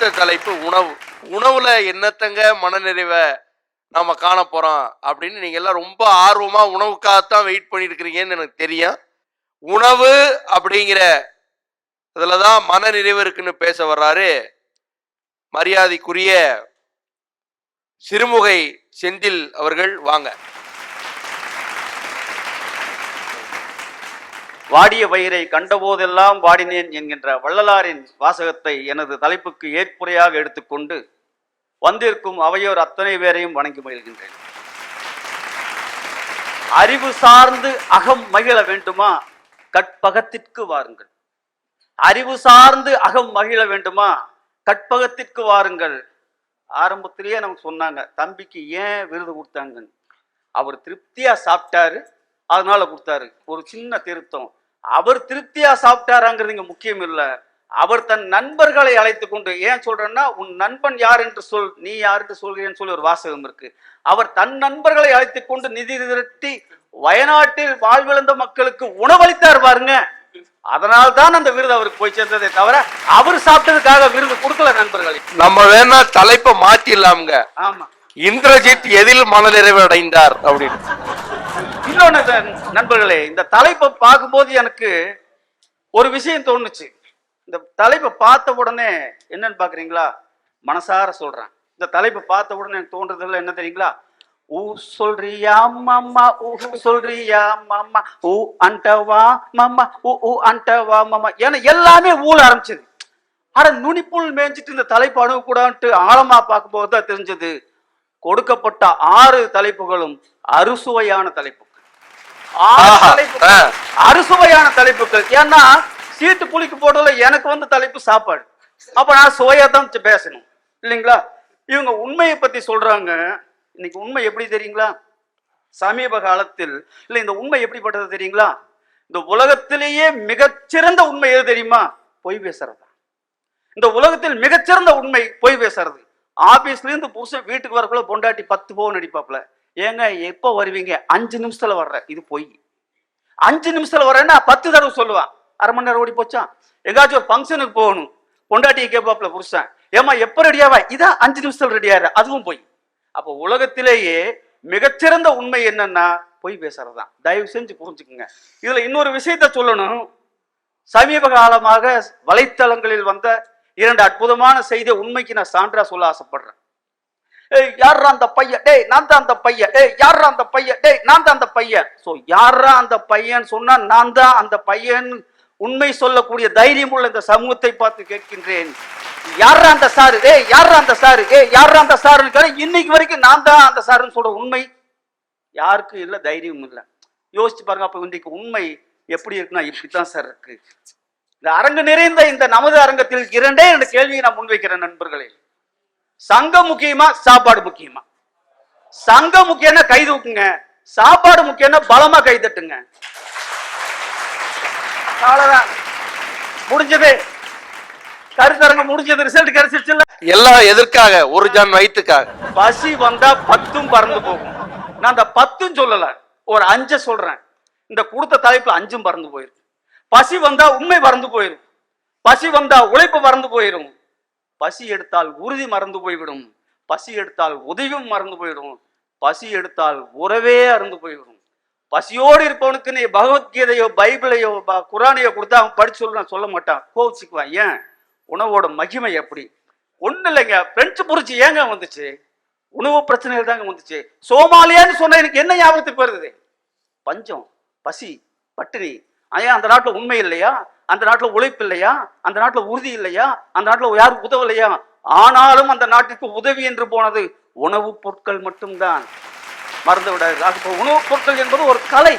அடுத்த தலைப்பு உணவு. உணவுல என்னத்தங்க மனநிறைவை நாம காண போறோம் அப்படின்னு நீங்க எல்லாம் ரொம்ப ஆர்வமா உணவுக்காகத்தான் வெயிட் பண்ணிட்டு இருக்கிறீங்கன்னு எனக்கு தெரியும். உணவு அப்படிங்கிற இதுல தான் மனநிறைவு இருக்குன்னு பேச வர்றாரு. மரியாதைக்குரிய சிறுமுகை செந்தில் அவர்கள். வாங்க. வாடிய வயிறை கண்டபோதெல்லாம் வாடினேன் என்கின்ற வள்ளலாரின் வாசகத்தை எனது தலைப்புக்கு ஏற்புரையாக எடுத்துக்கொண்டு வந்திருக்கும் அவையோர் அத்தனை பேரையும் வணங்கி மகிழ்கின்றேன். அறிவு சார்ந்து அகம் மகிழ வேண்டுமா? கற்பகத்திற்கு வாருங்கள். அறிவு சார்ந்து அகம் மகிழ வேண்டுமா? கற்பகத்திற்கு வாருங்கள். ஆரம்பத்திலேயே நமக்கு சொன்னாங்க தம்பிக்கு ஏன் விருது கொடுத்தாங்கன்னு? அவர் திருப்தியா சாப்பிட்டாரு. அதனால கொடுத்தாரு. ஒரு சின்ன திருத்தம். அவர் திருப்தியா சாப்பிட்டாராங்கிறது இங்க முக்கியம் இல்ல. அவர் தன் நண்பர்களை அழைத்து கொண்டு ஏன் சொல்றேன்னா உன் நண்பன் யார் என்று சொல் நீ யார் என்று சொல்கிறேன்னு சொல்லி ஒரு வாசகம் இருக்கு. அவர் தன் நண்பர்களை அழைத்து கொண்டு நிதி திரட்டி வயநாட்டில் வாழ்விழந்த மக்களுக்கு உணவளித்தார் பாருங்க. அதனால் தான் அந்த விருது அவருக்கு போய் சேர்ந்ததே தவிர அவர் சாப்பிட்டதுக்காக விருது கொடுக்கல நண்பர்களே. நம்ம வேணா தலைப்பை மாத்திடலாம்ங்க. ஆமா. இந்திரஜித் எதில் மனநிறைவு அடைந்தார் அப்படின்னு. இன்னொன்னு நண்பர்களே இந்த தலைப்பை பார்க்கும்போது எனக்கு ஒரு விஷயம் தோணுச்சு. இந்த தலைப்பை பார்த்த உடனே என்னன்னு பாக்குறீங்களா மனசார சொல்றேன். இந்த தலைப்பை பார்த்த உடனே எனக்கு தோன்றதுல என்ன தெரியுங்களா? ஊ சொல்றியா மாமா ஊ சொல்றியா மாமா ஊ அண்டவா மாமா ஊ ஊ அண்டவா மாமா ஏன்னா எல்லாமே ஊழ ஆரம்பிச்சது. ஆனா நுனிப்புள் மேய்ஞ்சிட்டு இந்த தலைப்பு அணுகக்கூடான்ட்டு ஆழமா பார்க்கும்போது தான் தெரிஞ்சது. கொடுக்கப்பட்ட ஆறு தலைப்புகளும் அறுசுவையான தலைப்பு ஆறு ஆஹா, தலைப்புகள் ஆ. அறுசுவையான தலைப்புகள். ஏன்னா சீட்டு புளிக்கு போடுறதுல எனக்கு வந்து தலைப்பு சாப்பாடு. அப்ப நான் சுவையா தான் பேசணும். இல்லைங்களா? இவங்க உண்மையை பத்தி சொல்றாங்க. இன்னைக்கு உண்மை எப்படி தெரியுங்களா? சமீப காலத்தில் இல்ல இந்த உண்மை எப்படிப்பட்டது தெரியுங்களா? இந்த உலகத்திலேயே மிகச்சிறந்த உண்மை எது தெரியுமா? பொய் பேசுறதா. இந்த உலகத்தில் மிகச்சிறந்த உண்மை பொய் பேசுறது. ஆபீஸ்ல இருந்து புருஷன் வீட்டுக்கு வரக்குள்ள பொண்டாட்டி பத்து போன் அடிப்பாப்ல ஏங்க எப்போ வருவீங்க? அஞ்சு நிமிஷத்துல வர்றேன். இது பொய். அஞ்சு நிமிஷத்துல வர்றேன்னா பத்து தடவை சொல்லுவான். அரை மணி நேரம் ஓடி போச்சான். எங்காச்சும் ஒரு ஃபங்க்ஷனுக்கு போகணும். பொண்டாட்டியை கேட்பாப்ல புருஷன். ஏமா எப்ப ரெடியாவா இதான் அஞ்சு நிமிஷத்துல ரெடியாரு அதுவும் பொய். அப்போ உலகத்திலேயே மிகச்சிறந்த உண்மை என்னன்னா பொய் பேசுறதுதான். தயவு செஞ்சு புரிஞ்சுக்குங்க. இதுல இன்னொரு விஷயத்த சொல்லணும். சமீப காலமாக வலைத்தளங்களில் வந்த இரண்டு அற்புதமான செய்தியை உண்மைக்கு நான் சான்றா சொல்ல ஆசைப்படுறேன். யாரா அந்த பையன்? டேய் நான் தான் அந்த பையன். டேய் யாரா அந்த பையன்? டேய் நான் தான் அந்த பையன். ஸோ யாரா அந்த பையன் சொன்னா நான் தான் அந்த பையன். உண்மை சொல்லக்கூடிய தைரியம் உள்ள இந்த சமூகத்தை பார்த்து கேட்கின்றேன். யாரா அந்த சாரு? ஏ யாரா அந்த சாரு? ஏ யாரா அந்த சாருன்னு இன்னைக்கு வரைக்கும் நான் தான் அந்த சாருன்னு சொல்ற உண்மை யாருக்கும் இல்லை தைரியமும் இல்லை. யோசிச்சு பாருங்க அப்ப இன்றைக்கு உண்மை எப்படி இருக்குன்னா இப்படித்தான் சார் இருக்கு. இந்த அரங்கு நிறைந்த இந்த நமது அரங்கத்தில் இரண்டே ரெண்டு கேள்வியை நான் முன்வைக்கிறேன் நண்பர்களே. சங்கம் முக்கியமா சாப்பாடு முக்கியமா? சங்கம் முக்கியம்னா கை தூக்குங்க. சாப்பாடு முக்கியம்னா பலமா கை தட்டுங்க. அவ்வளவுதான். முடிஞ்சது. கருத்தரங்க முடிஞ்சது. ரிசல்ட் கிடைச்சிருச்சுல்ல? எல்லாம் எதற்காக? ஒரு ஜான் வயிற்றுக்காக. பசி வந்தா பத்தும் பறந்து போகும். நான் அந்த பத்தும் சொல்லல. ஒரு அஞ்ச சொல்றேன். இந்த கொடுத்த தலைப்புல அஞ்சும் பறந்து போயிரும். பசி வந்தா உண்மை பறந்து போயிரும். பசி வந்தா உழைப்பு மறந்து போயிரும். பசி எடுத்தால் உறுதி மறந்து போய்விடும். பசி எடுத்தால் உதவியும் மறந்து போயிடும் பசி எடுத்தால் உறவே அறந்து போய்விடும். பசியோடு இருப்பவனுக்கு நீ பகவத்கீதையோ பைபிளையோ ப- குரானையோ கொடுத்தா அவன் படிச்சு சொல்ல சொல்ல மாட்டான். கோவிச்சுக்குவான். ஏன்? உணவோட மகிமை எப்படி? ஒன்றும் இல்லைங்க. பிரெஞ்சு புரிச்சு ஏங்க வந்துச்சு? உணவு பிரச்சனைகள் தாங்க வந்துச்சு. சோமாலியான்னு சொன்ன எனக்கு என்ன ஞாபகத்துக்கு வருது? பஞ்சம் பசி பட்டினி ஐயா அந்த நாட்டில் உண்மை இல்லையா? அந்த நாட்டில் உழைப்பு இல்லையா? அந்த நாட்டில் உறுதி இல்லையா? அந்த நாட்டில் யாரும் உதவலையா ஆனாலும் அந்த நாட்டிற்கு உதவி என்று போனது உணவுப் பொருட்கள் மட்டும்தான். மறந்து விடாது இப்போ உணவுப் பொருட்கள் என்பது ஒரு கலை.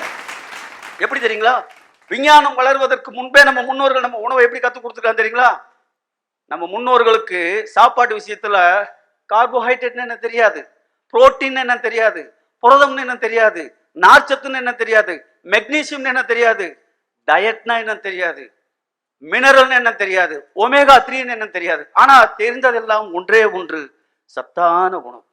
எப்படி தெரியுங்களா? விஞ்ஞானம் வளர்வதற்கு முன்பே நம்ம முன்னோர்கள் நம்ம உணவை எப்படி கற்றுக் கொடுத்துருக்காங்க தெரியுங்களா? நம்ம முன்னோர்களுக்கு சாப்பாட்டு விஷயத்துல கார்போஹைட்ரேட்னு என்ன தெரியாது? புரோட்டீன் என்ன தெரியாது? புரதம்னு என்ன தெரியாது? நார்ச்சத்துன்னு என்ன தெரியாது? மெக்னீசியம்னு என்ன தெரியாது? டயட்னா என்னன்னு தெரியாது? மினரல்னு என்ன தெரியாது? ஒமேகா த்ரீன்னு என்ன தெரியாது? ஆனா தெரிந்ததெல்லாம் ஒன்றே ஒன்று சத்தான உணவு.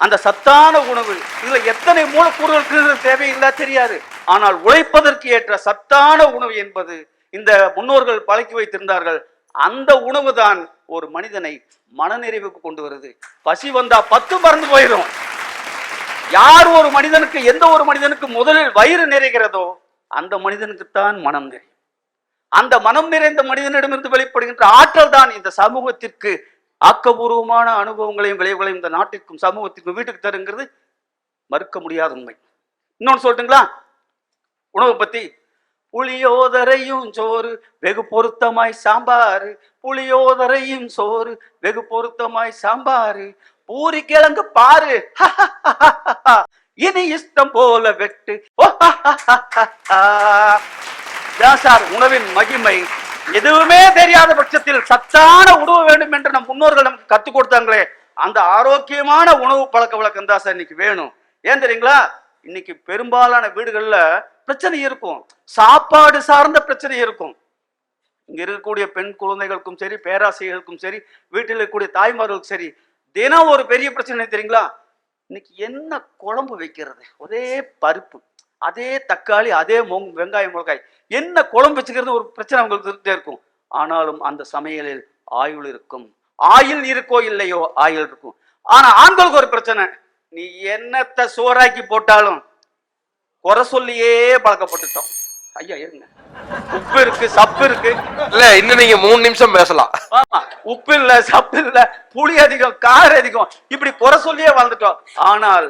அந்த சத்தான உணவு இதுல எத்தனை மூலக்கூறுகள் இருக்கிறது தேவையில்லை தெரியாது. ஆனால் உழைப்பதற்கு ஏற்ற சத்தான உணவு என்பது இந்த முன்னோர்கள் பழக்கி வைத்திருந்தார்கள். அந்த உணவு தான் ஒரு மனிதனை மனநிறைவுக்கு கொண்டு வருது. பசி வந்தா பத்து மறந்து போயிடும் யார் ஒரு மனிதனுக்கு எந்த ஒரு மனிதனுக்கு முதலில் வயிறு நிறைகிறதோ அந்த மனிதனுக்குத்தான் மனம் நிறையும். அந்த மனம் நிறைந்த மனிதனிடமிருந்து வெளிப்படுகின்ற ஆற்றல் தான் இந்த சமூகத்திற்கு ஆக்கபூர்வமான அனுபவங்களையும் விளைவுகளையும் இந்த நாட்டிற்கும் சமூகத்திற்கும் வீட்டுக்கு தருங்கிறது. மறுக்க முடியாத உண்மை. இன்னொன்னு சொல்லட்டுங்களா? உணவு பத்தி. புளியோதரையும் சோறு வெகு பொருத்தமாய் சாம்பாரு. புளியோதரையும் சோறு வெகு பொருத்தமாய் சாம்பாரு. பூரி கிழங்கு பாரு. இனி இஷ்டம் போல வெட்டு. இதான் சார் உணவின் மகிமை. எதுவுமே தெரியாத பட்சத்தில் சத்தான உணவு வேண்டும் என்று நம் முன்னோர்கள் நமக்கு கற்றுக் கொடுத்தாங்களே. அந்த ஆரோக்கியமான உணவு பழக்க வழக்கம் தான் சார் இன்னைக்கு வேணும். ஏன் தெரியுங்களா? இன்னைக்கு பெரும்பாலான வீடுகள்ல பிரச்சனை இருக்கும். சாப்பாடு சார்ந்த பிரச்சனை இருக்கும். இங்க இருக்கக்கூடிய பெண் குழந்தைகளுக்கும் சரி பேராசிரியர்களுக்கும் சரி வீட்டில் இருக்கக்கூடிய தாய்மார்களுக்கும் சரி தினம் ஒரு பெரிய பிரச்சனை தெரியுங்களா? இன்னைக்கு என்ன குழம்பு வைக்கிறது? ஒரே பருப்பு அதே தக்காளி அதே மொங் வெங்காயம் மிளகாய். என்ன குழம்பு வச்சுக்கிறது? ஒரு பிரச்சனை அவங்களுக்கு இருந்தே இருக்கும். ஆனாலும் அந்த சமையலில் ஆயுள் இருக்கும். ஆயில் இருக்கோ இல்லையோ ஆயுள் இருக்கும். ஆனா ஆண்களுக்கு ஒரு பிரச்சனை. நீ என்னத்தை சோறாக்கி போட்டாலும் குறை சொல்லியே பழக்கப்பட்டுட்டோம். ஐயா இருங்க. உப்பு இருக்கு சப்பு இருக்கு. இல்ல இன்னும் நீங்க மூணு நிமிஷம் பேசலாம். ஆமா உப்பு இல்ல சப்பு இல்ல புளி அதிகம் காரம் அதிகம். இப்படி குறை சொல்லியே வாழ்ந்துட்டோம். ஆனால்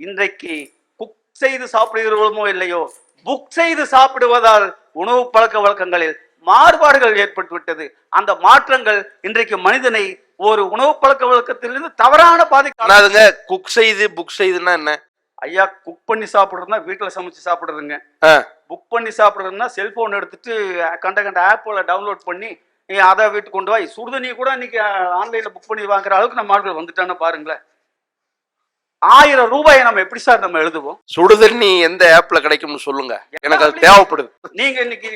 இன்றைக்கு குக் செய்து சாப்பிடுகிறோமோ இல்லையோ புக் செய்து சாப்பிடுவதால் உணவு பழக்க வழக்கங்களில் மாறுபாடுகள் ஏற்பட்டு விட்டது. அந்த மாற்றங்கள் இன்றைக்கு மனிதனை ஒரு உணவு பழக்க வழக்கத்திலிருந்து தவறான பாதைக்கு குக் செய்து புக் செய்துன்னா என்ன? ஐயா குக் பண்ணி சாப்பிடுறதுனா வீட்டுல சமைச்சு சாப்பிடுறதுங்க. புக் பண்ணி சாப்பிடுறதுன்னா செல்போன் எடுத்துட்டு கண்ட கண்ட ஆப்பில் டவுன்லோட் பண்ணி நீ அதை வீட்டுக்கு கொண்டு போய் சுடுதண்ணி கூட இன்னைக்கு ஆன்லைன்ல புக் பண்ணி வாங்குற அளவுக்கு நம்ம ஆட்கள் வந்துட்டான்னு பாருங்களேன். ஆயிரம் ரூபாயை நம்ம எப்படி சார் நம்ம எழுதுவோம்? சுடுதண்ணி எந்த ஆப்ல கிடைக்கும்னு சொல்லுங்க. எனக்கு அது தேவைப்படுது. நீங்க இன்னைக்கு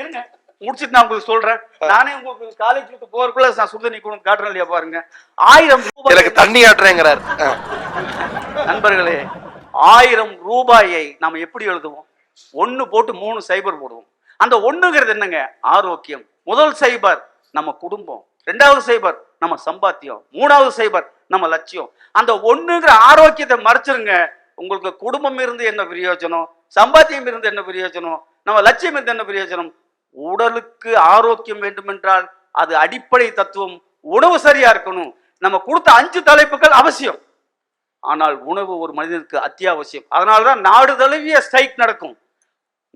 இருங்க. முடிச்சிட்டு நான் உங்களுக்கு சொல்றேன். நானே உங்களுக்கு காலேஜ் விட்டு போறதுக்குள்ள நான் சுடுதண்ணி கூட காட்டுறேன் இல்லையா பாருங்க. ஆயிரம் ரூபாய் எனக்கு தண்ணி ஆட்டுறேங்கிறார். நண்பர்களே ஆயிரம் ரூபாயை நாம் எப்படி எழுதுவோம்? ஒன்று போட்டு மூணு சைபர் போடுவோம். அந்த ஒன்றுங்கிறது என்னங்க? ஆரோக்கியம். முதல் சைபர் நம்ம குடும்பம். ரெண்டாவது சைபர் நம்ம சம்பாத்தியம். மூணாவது சைபர் நம்ம லட்சியம். அந்த ஒன்றுங்கிற ஆரோக்கியத்தை மறைச்சிருங்க. உங்களுக்கு குடும்பம் இருந்து என்ன பிரயோஜனம்? சம்பாத்தியம் இருந்து என்ன பிரயோஜனம்? நம்ம லட்சியம் இருந்து என்ன பிரயோஜனம்? உடலுக்கு ஆரோக்கியம் வேண்டுமென்றால் அது அடிப்படை தத்துவம். உணவு சரியா இருக்கணும். நம்ம கொடுத்த அஞ்சு தலைப்புகள் அவசியம். ஆனால் உணவு ஒரு மனிதனுக்கு அத்தியாவசியம். அதனாலதான் நாடு தழுவிய ஸ்ட்ரைக் நடக்கும்.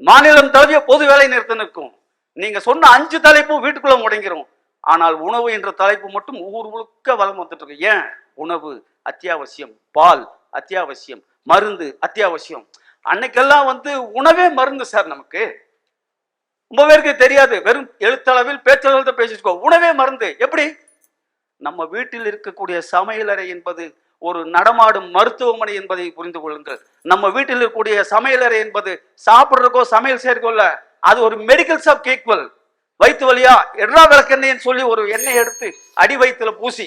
மாநிலம் தழுவிய பொது வேலை நிறுத்தம் இருக்கும் நீங்க சொன்ன அஞ்சு தலைப்பும் வீட்டுக்குள்ள முடங்கிரும். ஆனால் உணவு என்ற தலைப்பு மட்டும் ஊர் முழுக்க வளம் வந்துட்டு இருக்கு ஏன்? உணவு அத்தியாவசியம். பால் அத்தியாவசியம். மருந்து அத்தியாவசியம். அன்னைக்கெல்லாம் வந்து உணவே மருந்து சார் நமக்கு. ரொம்ப பேருக்கு தெரியாது. வெறும் எழுத்தளவில் பேச்சளவில் தான் பேசிட்டு இருக்கோம். உணவே மருந்து. எப்படி? நம்ம வீட்டில் இருக்கக்கூடிய சமையலறை என்பது ஒரு நடமாடும் மருத்துவமனை என்பதை புரிந்து கொள்ளுங்கள். நம்ம வீட்டில் இருக்கக்கூடிய சமையலறை என்பது சாப்பிட்றதுக்கோ சமையல் செய்யறதுக்கோ அது ஒரு மெடிக்கல் ஷாப் ஈக்குவல் வயிற்று வலியா? எல்லா விளக்கெண்ணெய்ன்னு சொல்லி ஒரு எண்ணெய் எடுத்து அடி வயிற்றுல பூசி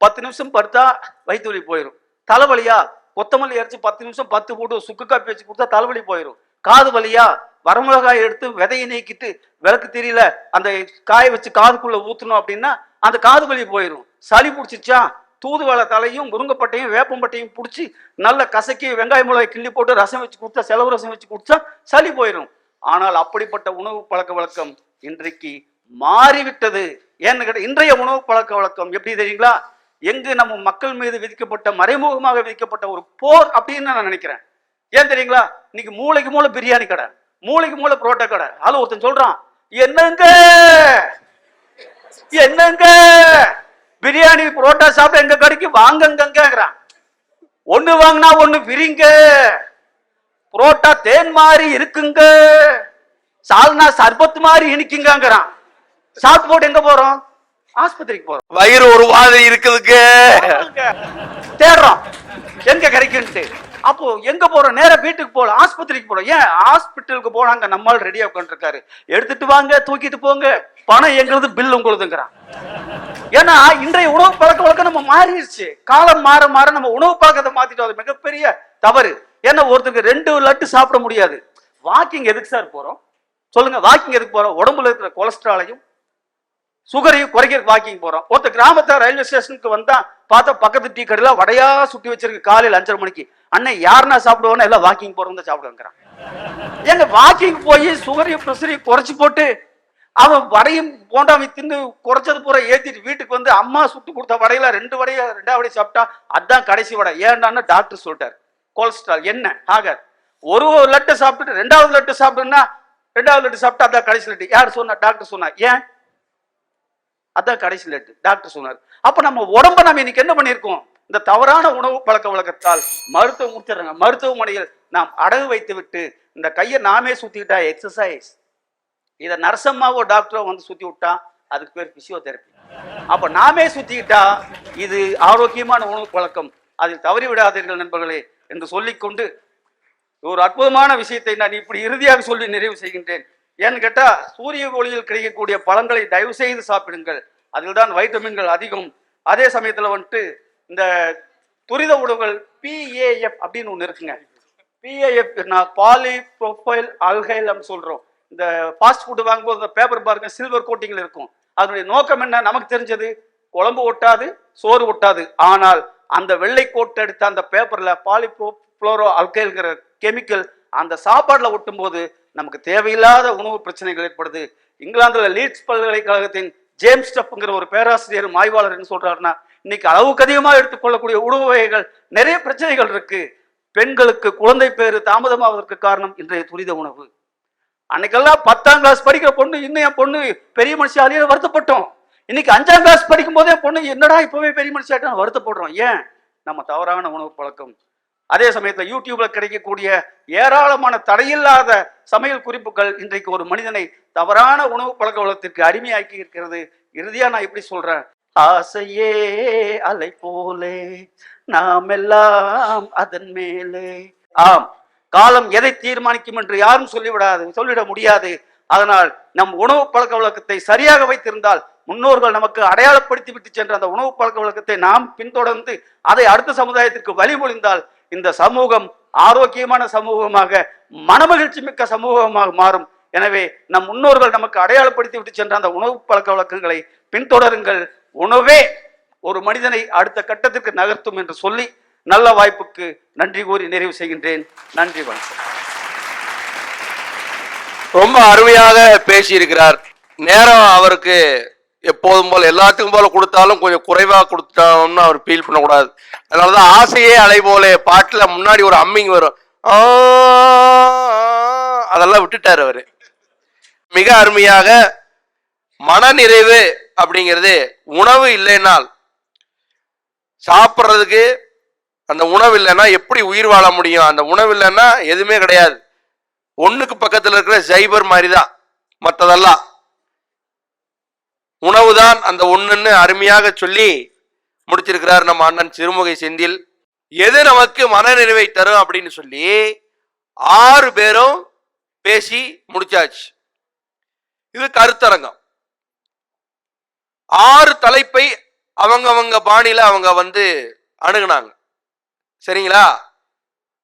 பத்து நிமிஷம் படுத்தா வயிற்று வலி போயிடும் தலைவலியா கொத்தமல்லி அரைச்சு பத்து நிமிஷம் பத்து போட்டு சுக்கு காப்பி வச்சு கொடுத்தா தலைவலி போயிடும் காது வலியா? வரமிளகாய் எடுத்து விதையை நீக்கிட்டு விளக்கு தெரியல அந்த காய வச்சு காதுக்குள்ள ஊத்தணும் அப்படின்னா அந்த காது வலி போயிடும் சளி பிடிச்சிச்சா தூதுவளை தலையும் முருங்கப்பட்டையும் வேப்பம்பட்டையும் பிடிச்சி நல்ல கசக்கி வெங்காய மிளகாய் கிள்ளி போட்டு ரசம் வச்சு கொடுத்தா செலவு ரசம் வச்சு கொடுத்தா சளி போயிடும் ஆனால் அப்படிப்பட்ட உணவு பழக்க வழக்கம் இன்றைக்கு மாறிவிட்டது. ஏன்னு கேட்ட இன்றைய உணவு பழக்க வழக்கம் எப்படி தெரியுங்களா? எங்கு நம்ம மக்கள் மீது விதிக்கப்பட்ட மறைமுகமாக விதிக்கப்பட்ட ஒரு போர் அப்படின்னு நான் நினைக்கிறேன். ஏன் தெரியுங்களா? இன்னைக்கு மூளைக்கு மூளை பிரியாணி கடை மூளைக்கு மூளை புரோட்டா கடை. அதில் ஒருத்தன் சொல்றான் என்னங்க? என்னங்க? பிரியாணி புரோட்டா சாப்பிட்டு எங்க கடைக்கு வாங்கங்கங்கிறான் ஒண்ணு வாங்கினா ஒண்ணு பிரிங்க புரோட்டா தேன் மாதிரி இருக்குங்க. சால்னா சர்பத் மாதிரி இனிக்குங்கிறான் சாப்பிட்டு போட்டு எங்க போறோம்? ஆஸ்பத்திரிக்கு போறோம். வயிறு ஒரு வாதை இருக்குதுங்க. தேடுறோம். எங்க கிடைக்குன்ட்டு. அப்போ எங்க போறோம்? நேரா வீட்டுக்கு போகல ஆஸ்பத்திரிக்கு போறோம் ஏன்? ஹாஸ்பிட்டலுக்கு போனாங்க நம்மால் ரெடியா உட்காந்துருக்காரு எடுத்துட்டு வாங்க தூக்கிட்டு போங்க. பணம் எங்களுது பில் உங்களுதுங்கிறான். ஏன்னா இன்றைய உணவு பழக்க வழக்கம் நம்ம மாறிடுச்சு. காலம் மாற மாற நம்ம உணவு பழக்கத்தை மாத்திட்டோம். அது மிகப்பெரிய தவறு. ஏன்னா ஒருத்தருக்கு ரெண்டு லட்டு சாப்பிட முடியாது. வாக்கிங் எதுக்கு சார் போறோம்? சொல்லுங்க வாக்கிங் எதுக்கு போறோம்? உடம்புல இருக்கிற கொலஸ்ட்ராலையும் சுகரையும் குறைக்கிற வாக்கிங் போறோம். ஒருத்த கிராமத்தை ரயில்வே ஸ்டேஷனுக்கு வந்தா பார்த்தா பக்கத்து டீ கடையில வடையா சுட்டி வச்சிருக்கு காலையில் அஞ்சரை மணிக்கு. அண்ணன் யாருன்னா சாப்பிடுவோன்னா எல்லாம் வாக்கிங் போறவங்க தான் சாப்பிடுவாங்கிறான் ஏங்க வாக்கிங் போய் சுகரையும் ப்ரெஷரையும் குறைச்சி போட்டு அவன் வடையும் போண்டாமையும் தின்னு குறைச்சது பூரா ஏற்றிட்டு வீட்டுக்கு வந்து அம்மா சுட்டு கொடுத்த வடையில ரெண்டு வடையை ரெண்டாவது வடையை சாப்பிட்டா அதான் கடைசி வடை. ஏன்டான்னு டாக்டர் சொல்லிட்டார். கொலஸ்ட்ரால் என்ன? ஆகாது. ஒரு லட்டு சாப்பிட்டுட்டு ரெண்டாவது லட்டு சாப்பிடுன்னா ரெண்டாவது லட்டு சாப்பிட்டா அதான் கடைசி லட்டு. யார் சொன்னா? டாக்டர் சொன்னா. ஏன்? அதான் கடைசி லட்டு. டாக்டர் சொன்னார். அப்ப நம்ம உடம்ப நம்ம இன்னைக்கு என்ன பண்ணியிருக்கோம்? இந்த தவறான உணவு பழக்க வழக்கத்தால் மருத்துவம் முடிச்சிடுறாங்க. மருத்துவமனையில் நாம் அடகு வைத்து விட்டு இந்த கையை நாமே சுத்திக்கிட்டா எக்ஸசைஸ் இதை நரசம்மாவோ டாக்டரோ வந்து சுற்றி விட்டா அதுக்கு பேர் பிசியோதெரப்பி அப்போ நாமே சுற்றிக்கிட்டா இது ஆரோக்கியமான உணவு பழக்கம். அதில் தவறி விடாதீர்கள் நண்பர்களே என்று சொல்லிக்கொண்டு ஒரு அற்புதமான விஷயத்தை நான் இப்படி இறுதியாக சொல்லி நிறைவு செய்கின்றேன். ஏன்னு கேட்டால் சூரிய ஒளியில் கிடைக்கக்கூடிய பழங்களை தயவு செய்து சாப்பிடுங்கள். அதில் தான் வைட்டமின்கள் அதிகம். அதே சமயத்தில் வந்துட்டு இந்த துரித உணவுகள் பிஏஎஃப் அப்படின்னு ஒன்று இருக்குங்க. பிஏஎஃப் பாலி ப்ரொஃபைல் அல்கைலம் சொல்கிறோம் இந்த ஃபாஸ்ட் ஃபுட்டு வாங்கும்போது இந்த பேப்பர் பாருங்க சில்வர் கோட்டிங்கில் இருக்கும். அதனுடைய நோக்கம் என்ன? நமக்கு தெரிஞ்சது குழம்பு ஒட்டாது சோறு ஒட்டாது. ஆனால் அந்த வெள்ளை கோட்டை எடுத்த அந்த பேப்பரில் பாலிப்ரோ புளோரோ அல்கைங்கிற கெமிக்கல் அந்த சாப்பாட்டில் ஒட்டும் போது நமக்கு தேவையில்லாத உணவு பிரச்சனைகள் ஏற்படுது. இங்கிலாந்தில் லீட்ஸ் பல்கலைக்கழகத்தின் ஜேம்ஸ் ஸ்டப்ங்கிற ஒரு பேராசிரியர் ஆய்வாளர் என்ன சொல்றாருன்னா இன்னைக்கு அளவுக்கு அதிகமாக எடுத்துக்கொள்ளக்கூடிய உணவு வகைகள் நிறைய பிரச்சனைகள் இருக்கு. பெண்களுக்கு குழந்தை பேரு தாமதமாவதற்கு காரணம் இன்றைய துரித உணவு. அன்னைக்கெல்லாம் பத்தாம் கிளாஸ் படிக்கிற பொண்ணு இன்னும் என் பொண்ணு பெரிய மனுஷன் அழிய வருத்தப்பட்டோம். இன்னைக்கு அஞ்சாம் கிளாஸ் படிக்கும் போதே பொண்ணு என்னடா இப்பவே பெரிய மனுஷி வருத்தப்படுறோம். ஏன்? நம்ம தவறான உணவு பழக்கம். அதே சமயத்தில் யூடியூப்ல கிடைக்கக்கூடிய ஏராளமான தடையில்லாத சமையல் குறிப்புகள் இன்றைக்கு ஒரு மனிதனை தவறான உணவு பழக்க வளத்திற்கு அடிமையாக்கி இருக்கிறது. இறுதியா நான் எப்படி சொல்றேன்? ஆசையே அலை போலே நாம் எல்லாம் அதன் மேலே. ஆம். காலம் எதை தீர்மானிக்கும் என்று யாரும் சொல்லிவிடாது சொல்லிட முடியாது. அதனால் நம் உணவு பழக்க வழக்கத்தை சரியாக வைத்திருந்தால் முன்னோர்கள் நமக்கு அடையாளப்படுத்தி விட்டு சென்ற அந்த உணவு பழக்க வழக்கத்தை நாம் பின்தொடர்ந்து அதை அடுத்த சமுதாயத்திற்கு வழிமொழிந்தால் இந்த சமூகம் ஆரோக்கியமான சமூகமாக மனமகிழ்ச்சி மிக்க சமூகமாக மாறும். எனவே நம் முன்னோர்கள் நமக்கு அடையாளப்படுத்தி விட்டு சென்ற அந்த உணவு பழக்க வழக்கங்களை பின்தொடருங்கள். உணவே ஒரு மனிதனை அடுத்த கட்டத்திற்கு நகர்த்தும் என்று சொல்லி நல்ல வாய்ப்புக்கு நன்றி கூறி நிறைவு செய்கின்றேன். நன்றி வணக்கம். ரொம்ப அருமையாக பேசியிருக்கிறார். நேரம் அவருக்கு எப்போதும் போல எல்லாத்துக்கும் போல கொடுத்தாலும் கொஞ்சம் குறைவாக கொடுத்தோம்னு அவர் ஃபீல் பண்ணக்கூடாது. அதனாலதான் ஆசையே அலை போல பாட்டில் முன்னாடி ஒரு அம்மிங் வரும். அதெல்லாம் விட்டுட்டார் அவர். மிக அருமையாக மனநிறைவு அப்படிங்கிறது உணவு இல்லைனால் சாப்பிட்றதுக்கு அந்த உணவு இல்லைன்னா எப்படி உயிர் வாழ முடியும்? அந்த உணவு இல்லைன்னா எதுவுமே கிடையாது. ஒன்றுக்கு பக்கத்தில் இருக்கிற ஜைபர் மாதிரி தான் மற்றதெல்லாம் உணவுதான் அந்த ஒன்றுன்னு அருமையாக சொல்லி முடிச்சிருக்கிறார் நம்ம அண்ணன் சிறுமுகை செந்தில். எது நமக்கு மனநிறைவை தரும் அப்படின்னு சொல்லி ஆறு பேரும் பேசி முடிச்சாச்சு. இது கருத்தரங்கம். ஆறு தலைப்பை அவங்கவங்க பாணியில் அவங்க வந்து அணுகுனாங்க. சரிங்களா?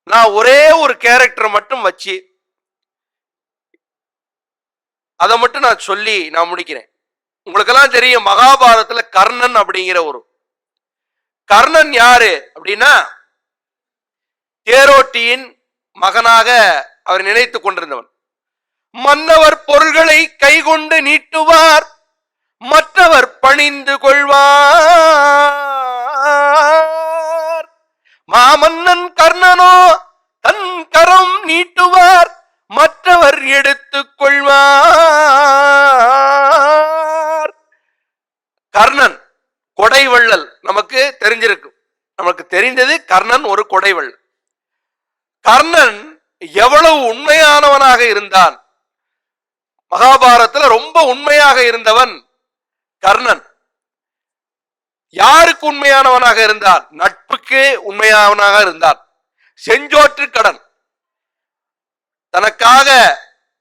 நான் ஒரே ஒரு கேரக்டரை மட்டும் வச்சு அதை மட்டும் நான் சொல்லி நான் முடிக்கிறேன். உங்களுக்கெல்லாம் தெரியும் மகாபாரதத்துல கர்ணன் அப்படிங்கிற ஒரு. கர்ணன் யாரு அப்படின்னா தேரோட்டியின் மகனாக அவர் நினைத்து கொண்டிருந்தவன். மன்னவர் பொருள்களை கைகொண்டு நீட்டுவார் மற்றவர் பணிந்து கொள்வார். மாமன்னன் கர்ணனோ தன் கரம் நீட்டுவார் மற்றவர் எடுத்துக் கொள்வார். கர்ணன் கொடைவள்ளல் நமக்கு தெரிஞ்சிருக்கும் நமக்கு தெரிந்தது கர்ணன் ஒரு கொடைவள்ளல். கர்ணன் எவ்வளவு உண்மையானவனாக இருந்தான்? மகாபாரதத்துல ரொம்ப உண்மையாக இருந்தவன் கர்ணன். யாருக்கு உண்மையானவனாக இருந்தார் நட்புக்கு உண்மையானவனாக இருந்தார் செஞ்சோற்று கடன். தனக்காக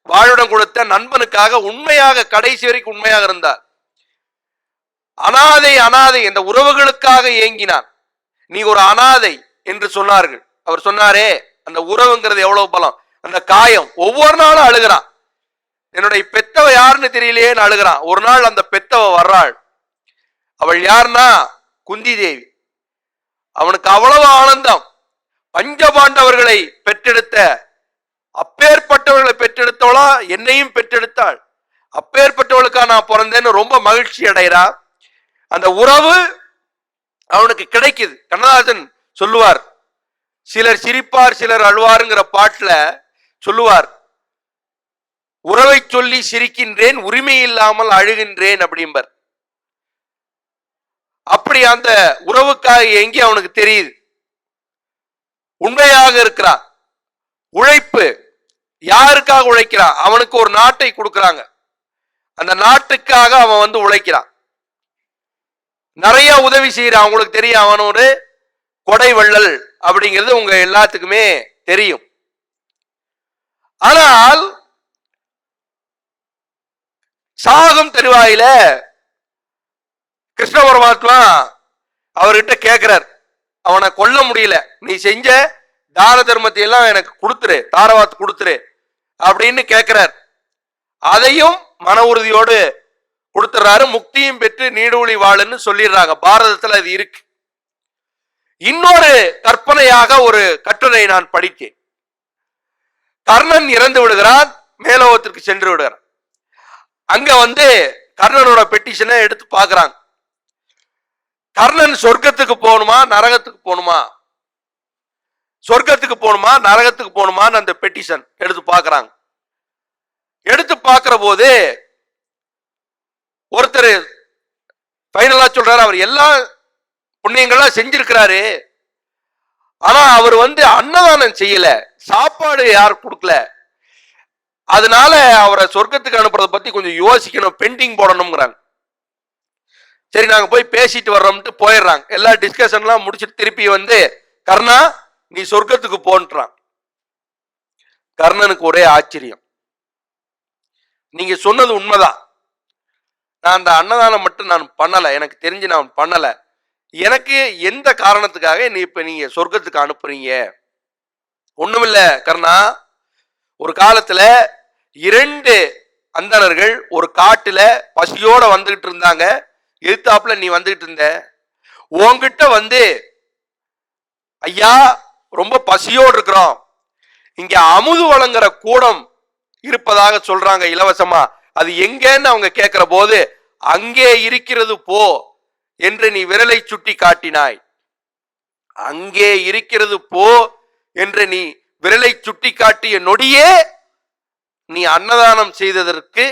வாழுடன் கொடுத்த நண்பனுக்காக உண்மையாக கடைசி வரைக்கும் உண்மையாக இருந்தார். அனாதை அனாதை இந்த உறவுகளுக்காக ஏங்கினான். நீ ஒரு அனாதை என்று சொன்னார்கள். அவர் சொன்னாரே அந்த உறவுங்கிறது எவ்வளவு பலம்? அந்த காயம். ஒவ்வொரு நாளும் அழுகிறான். என்னுடைய பெத்தவ யாருன்னு தெரியலையேன்னு அழுகிறான். ஒரு நாள் அந்த பெத்தவ வர்றாள். அவள் யாருன்னா குந்தி தேவி அவனுக்கு அவ்வளவு ஆனந்தம். பஞ்சபாண்டவர்களை பெற்றெடுத்த அப்பேற்பட்டவர்களை பெற்றெடுத்தவளா? என்னையும் பெற்றெடுத்தாள். அப்பேற்பட்டவளுக்கா நான் பிறந்தேன்னு ரொம்ப மகிழ்ச்சி அடைகிறா அந்த உறவு அவனுக்கு கிடைக்குது. கண்ணதாசன் சொல்லுவார். சிலர் சிரிப்பார் சிலர் அழுவாருங்கிற பாட்டுல சொல்லுவார். உறவை சொல்லி சிரிக்கின்றேன் உரிமை இல்லாமல் அழுகின்றேன் அப்படிம்பர். அப்படி அந்த உறவுக்காக எங்கே அவனுக்கு தெரியுது? உண்மையாக இருக்கிறான் உழைப்பு யாருக்காக உழைக்கிறான் அவனுக்கு ஒரு நாட்டை கொடுக்கறாங்க. அந்த நாட்டுக்காக அவன் வந்து உழைக்கிறான். நிறைய உதவி செய்யறான் அவங்களுக்கு தெரியும் அவன் ஒரு கொடை வள்ளல் அப்படிங்கிறது உங்க எல்லாத்துக்குமே தெரியும். ஆனால் சாகும் தருவாயில கிருஷ்ண பரமாத்மா அவர்கிட்ட கேட்கிறார் அவனை கொல்ல முடியல. நீ செஞ்ச தான தர்மத்தை எல்லாம் எனக்கு கொடுத்துரு. தாரவாத்து கொடுத்துரு. அப்படின்னு கேட்கிறார் அதையும் மன உறுதியோடு கொடுத்துறாரு முக்தியும் பெற்று நீடூழி வாழுன்னு சொல்லிடுறாங்க. பாரதத்துல அது இருக்கு. இன்னொரு கற்பனையாக ஒரு கட்டுரை நான் படித்தேன். கர்ணன் இறந்து விடுகிறான். மேலோகத்திற்கு சென்று விடுகிறான். அங்க வந்து கர்ணனோட பெட்டிஷனை எடுத்து பார்க்கறாங்க. கர்ணன் சொர்க்கத்துக்கு போகணுமா நரகத்துக்கு போகணுமா? சொர்க்கத்துக்கு போகணுமா நரகத்துக்கு போகணுமான்னு அந்த பெட்டிஷன் எடுத்து பார்க்குறாங்க. எடுத்து பார்க்குற போது ஒருத்தர் ஃபைனலாக சொல்றாரு அவர் எல்லா புண்ணியங்கள்லாம் செஞ்சிருக்கிறாரு. ஆனா அவர் வந்து அன்னதானம் செய்யல சாப்பாடு யாரும் கொடுக்கல. அதனால அவரை சொர்க்கத்துக்கு அனுப்புறதை பத்தி கொஞ்சம் யோசிக்கணும் பெண்டிங் போடணுங்கிறாங்க சரி நாங்கள் போய் பேசிட்டு வர்றோம்ட்டு போயிடுறாங்க. எல்லா டிஸ்கஷன்லாம் முடிச்சுட்டு திருப்பி வந்து கர்ணா நீ சொர்க்கத்துக்கு போன்றான். கர்ணனுக்கு ஒரே ஆச்சரியம். நீங்க சொன்னது உண்மைதான். நான் அந்த அன்னதானம் மட்டும் நான் பண்ணலை. எனக்கு தெரிஞ்சு நான் பண்ணலை. எனக்கு எந்த காரணத்துக்காக நீ இப்போ நீங்கள் சொர்க்கத்துக்கு அனுப்புறீங்க? ஒன்றுமில்லை கர்ணா. ஒரு காலத்தில் இரண்டு அந்தணர்கள் ஒரு காட்டில் பசியோடு வந்துக்கிட்டு இருந்தாங்க. எதிர்த்தாப்புல நீ வந்துகிட்டு இருந்த உன்கிட்ட வந்து ஐயா ரொம்ப பசியோடு இருக்கிறோம். இங்க அமுது வழங்குற கூடம் இருப்பதாக சொல்றாங்க இலவசமா. அது எங்கன்னு அவங்க கேட்கிற போது அங்கே இருக்கிறது போ என்று நீ விரலை சுட்டி காட்டினாய். அங்கே இருக்கிறது போ என்று நீ விரலை சுட்டி காட்டிய நொடியே நீ அன்னதானம் செய்ததற்கு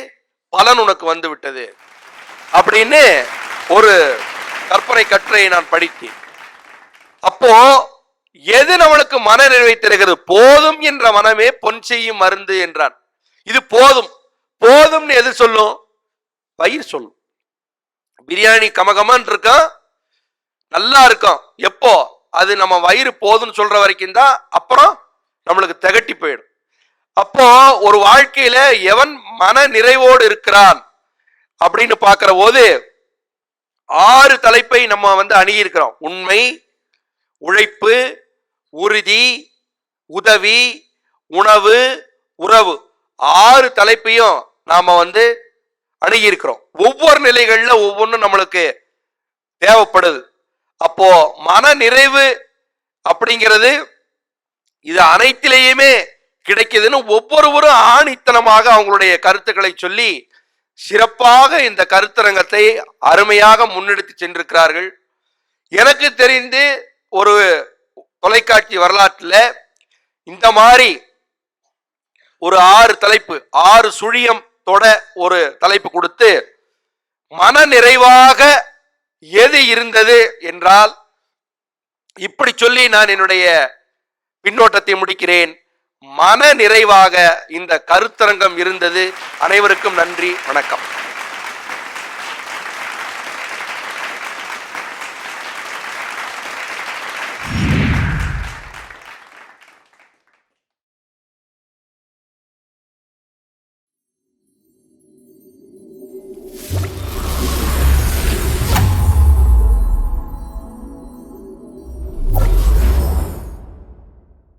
பலன் உனக்கு வந்து விட்டது. அப்படின்னு ஒரு கற்பனை கற்றையை நான் படித்தேன். அப்போ எது நம்மளுக்கு மன நிறைவை தருகிறது போதும் என்ற மனமே பொன் செய்யும் மருந்து என்றான். இது போதும். போதும்னு எது சொல்லும்? வயிறு சொல்லும். பிரியாணி கமகமான் இருக்கும் நல்லா இருக்கும் எப்போ? அது நம்ம வயிறு போதும்னு சொல்ற வரைக்கும் தான் அப்புறம் நம்மளுக்கு திகட்டி போயிடும். அப்போ ஒரு வாழ்க்கையில எவன் மன நிறைவோடு இருக்கிறான்? அப்படின்னு பாக்குற போது ஆறு தலைப்பை நம்ம வந்து அணுகியிருக்கிறோம். உண்மை உழைப்பு உறுதி உதவி உணவு உறவு. ஆறு தலைப்பையும் நாம் வந்து அணுகியிருக்கிறோம். ஒவ்வொரு நிலைகளில் ஒவ்வொன்றும் நம்மளுக்கு தேவைப்படுது. அப்போ மன நிறைவு அப்படிங்கிறது இது அனைத்திலேயுமே கிடைக்குதுன்னு ஒவ்வொருவரும் ஆணித்தனமாக அவங்களுடைய கருத்துக்களை சொல்லி சிறப்பாக இந்த கருத்தரங்கத்தை அருமையாக முன்னெடுத்து சென்றிருக்கிறார்கள். எனக்கு தெரிந்து ஒரு தொலைக்காட்சி வரலாற்றில் இந்த மாதிரி ஒரு ஆறு தலைப்பு ஆறு சுழியம் தொட ஒரு தலைப்பு கொடுத்து மன நிறைவாக எது இருந்தது என்றால் இப்படி சொல்லி நான் என்னுடைய பின்னோட்டத்தை முடிக்கிறேன். மன நிறைவாக இந்த கருத்தரங்கம் இருந்தது. அனைவருக்கும் நன்றி. வணக்கம்.